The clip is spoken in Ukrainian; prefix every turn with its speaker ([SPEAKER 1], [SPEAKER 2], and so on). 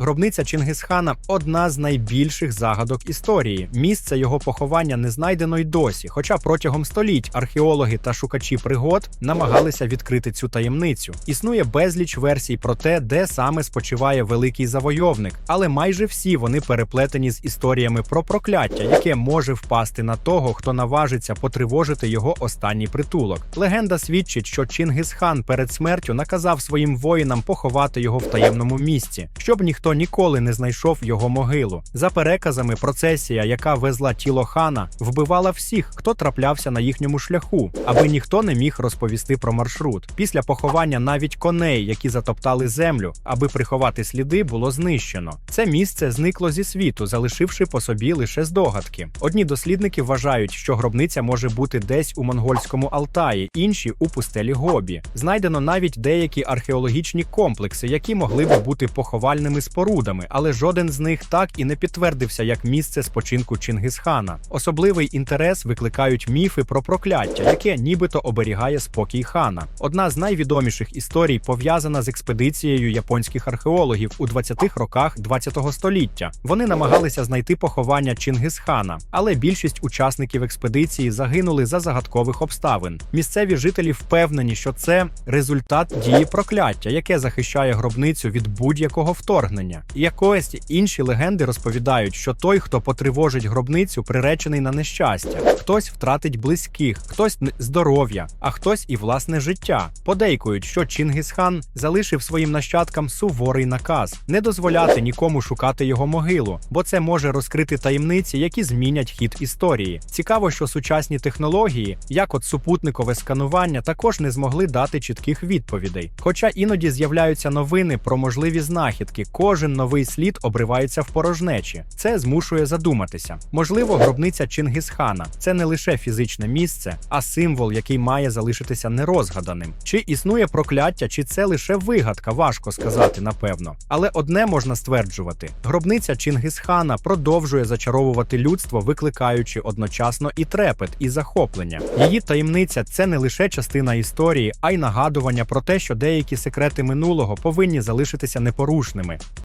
[SPEAKER 1] Гробниця Чингисхана одна з найбільших загадок історії. Місце його поховання не знайдено й досі. Хоча протягом століть археологи та шукачі пригод намагалися відкрити цю таємницю. Існує безліч версій про те, де саме спочиває великий завойовник, але майже всі вони переплетені з історіями про прокляття, яке може впасти на того, хто наважиться потривожити його останній притулок. Легенда свідчить, що Чингисхан перед смертю наказав своїм воїнам поховати його в таємному місці, щоб ніхто ніколи не знайшов його могилу. За переказами, процесія, яка везла тіло хана, вбивала всіх, хто траплявся на їхньому шляху, аби ніхто не міг розповісти про маршрут. Після поховання навіть коней, які затоптали землю, аби приховати сліди, було знищено. Це місце зникло зі світу, залишивши по собі лише здогадки. Одні дослідники вважають, що гробниця може бути десь у монгольському Алтаї, інші у пустелі Гобі. Знайдено навіть деякі археологічні комплекси, які могли би бути поховальними спорудами, але жоден з них так і не підтвердився як місце спочинку Чингисхана. Особливий інтерес викликають міфи про прокляття, яке нібито оберігає спокій хана. Одна з найвідоміших історій пов'язана з експедицією японських археологів у 20-х роках 20-го століття. Вони намагалися знайти поховання Чингисхана, але більшість учасників експедиції загинули за загадкових обставин. Місцеві жителі впевнені, що це результат дії прокляття, яке захищає гробницю від будь-якого вторгнення. І якоїсь інші легенди розповідають, що той, хто потривожить гробницю, приречений на нещастя. Хтось втратить близьких, хтось здоров'я, а хтось і власне життя. Подейкують, що Чингисхан залишив своїм нащадкам суворий наказ не дозволяти нікому шукати його могилу, бо це може розкрити таємниці, які змінять хід історії. Цікаво, що сучасні технології, як от супутникове сканування, також не змогли дати чітких відповідей. Хоча іноді з'являються новини про можливі знахідки, кожен новий слід обривається в порожнечі. Це змушує задуматися. Можливо, гробниця Чингисхана це не лише фізичне місце, а символ, який має залишитися нерозгаданим. Чи існує прокляття, чи це лише вигадка, важко сказати, напевно. Але одне можна стверджувати: гробниця Чингисхана продовжує зачаровувати людство, викликаючи одночасно і трепет, і захоплення. Її таємниця це не лише частина історії, а й нагадування про те, що деякі секрети минулого повинні залишитися непорушними.